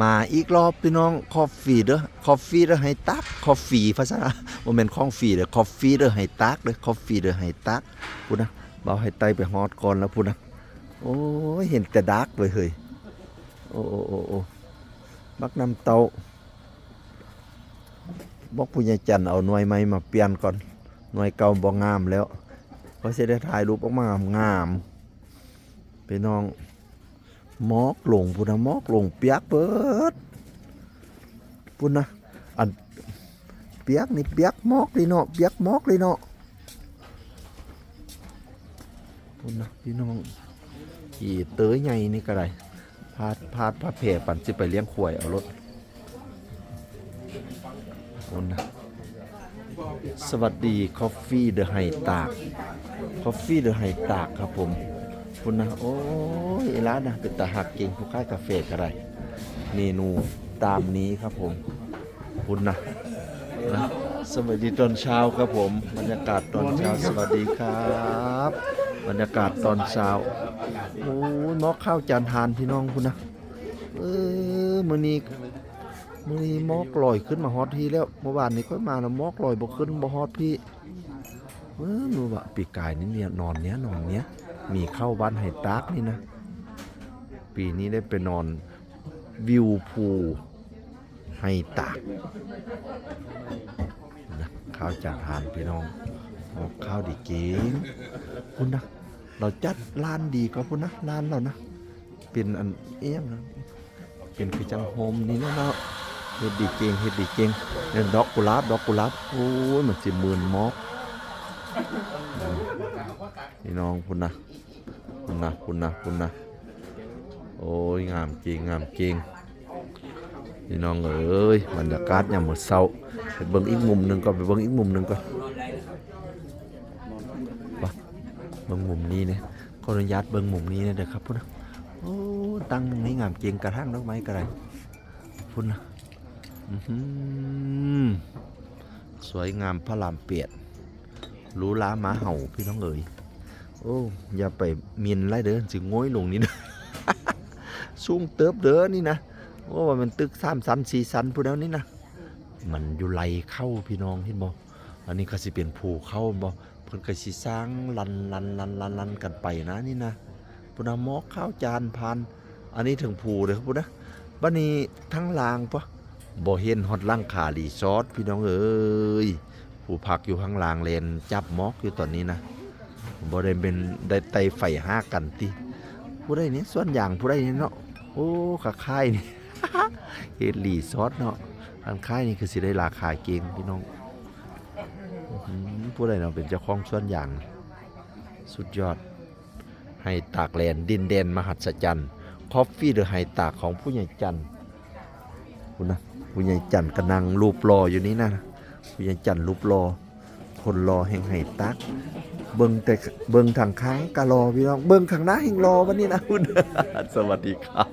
มาอีกรอบพี่น้องคอฟฟี่เด้อคอฟฟี่เด้อให้ตักคอฟฟี่ภาษาบ่แม่นของฟรีเด้อคอฟฟี่เด้อให้ตักเด้อคอฟฟี่เด้อให้ตักพูดนะเบาให้ไตไปฮอดก่อนแล้วพูดนะโอ้ยเห็นแต่ดักเลยเฮ้ยโอ้โอ้โอ้โอ้บักน้ำเตาบอกผู้ใหญ่จันเอาหน่วยใหม่มาเปลี่ยนก่อนหน่วยเก่าบ่งามแล้วเพราะสิได้ถ่ายรูปออกมางามพี่น้อง มอกลงพุ่นนะหมอกลงเปียกเปิดพุ่นนะอันเปียกนี่เปียกหมอกเลยเนาะเปียกหมอกเลยเนาะพุ่นนะพี่น้องขี่เตยใหญ่นี่ก็ได้พาดพาดพาดแผ่ปั่นสิไปเลี้ยงควายเอารถพุ่นนะสวัสดีคอฟฟี่เดอะไฮตากคอฟฟี่เดอะไฮตากครับผม คุณนะโอ้ยไอ้ร้านนะเป็นตาหักเก่งผู้ค่ายกาแฟก็ได้เมนูตามนี้ครับผมคุณนะนะสวัสดีตอนเช้าครับผม บรรยากาศตอนเช้าสวัสดีครับ บรรยากาศตอนเช้าโอ้ยมอกข้าวจานทานพี่น้องคุณนะเออมื้อนี้มื้อนี้มอกลอยขึ้นมาฮอตที่แล้วเมื่อวานนี้ค่อยมาแล้วมอกลอยบ่ขึ้นบ่ฮอตพี่เออรู้ว่าปีกายนี่เนี่ยนอนเนี้ยนอนเนี้ย มีเข้าบ้านไฮตากนี่นะ ปีนี้ได้ไปนอนวิวภูไฮตากนะข้าวจานทานพี่น้องหอกข้าวดีเก่งคุณนะเราจัดร้านดีก็พุ่นนะร้านเรานะเป็นอันเอี้ยงนะเป็นคือจังโฮมนี่นะเนาะเฮ็ดดีเก่งเฮ็ดดีเก่งเนี่ยดอกกุหลาบดอกกุหลาบโอ้ยมันสิหมื่นมอก พี่น้องพุ่นนะคุณนะคุณนะคุณนะโอ้ยงามจริงงามจริงพี่น้องเอ้ยบรรยากาศยามมื้อเช้าไปเบิ่งอีกมุมหนึงก่อนไปเบิ่งอีกมุมหนึงก่อนไปเบิ่งมุมนี้เนี่ยขออนุญาตเบิ่งมุมนี้นะเด้อครับพุ่นนะโอ้ตั้งมุมนี้งามจริงกระทั่งดอกไม้กระไรพุ่นนะอื้อหือสวยงามพระรามเปียด รูหราหมาเห่าพี่น้องเอ๋ยโอ้อย่าไปเมียนไรเด้อสิง้อยลงนี่นะสูงเติบเด้อนี่นะโอ้ว่ามันตึกสามสันสี่สันพูดแล้วนี่นะมันอยู่ไหลเข้าพี่น้องเห็นบ่อันนี้ก็สิเป็นภูเข้าบ่เพิ่นก็สิสร้างลันลันลันลันลันกันไปนะนี่นะพุ่นนะหมอกข้าวจานพันอันนี้ถึงภูเลยครับพุ่นนะบัดนี้ทั้งลางปะบ่เห็นฮอดล่างขารีสอร์ทพี่น้องเอ้ย ผู้พักอยู่ข้างล่างเลนจับมอกอยู่ตอนนี้นะบ่ได้เป็นได้ไตไฟห้ากันติผู้ใดนี่ส่วนอย่างผู้ใดนี่เนาะโอ้ขาค่ายนี่เฮดรีสอร์ทเนาะทาค่ายนี่คือสิได้ราคาเก่งพี่น้องผู้ใดเนาะเป็นเจ้าของส่วนอย่าง สุดยอด ให้ตากแลนดินแดนมหัศจรรย์คอฟฟี่หรือไฮตากของผู้ใหญ่จันทร์คุณนะผู้ใหญ่จันทร์กำลังรูปรออยู่นี่นะ ผู้ใหญ่จันทร์รูปรอคนรอแห่งไห้ตัก เบิ่งแต่เบิ่งทางค้างกะรอพี่น้องเบิ่งข้างหน้าแห่งรอวันนี้นะคุณสวัสดีครับ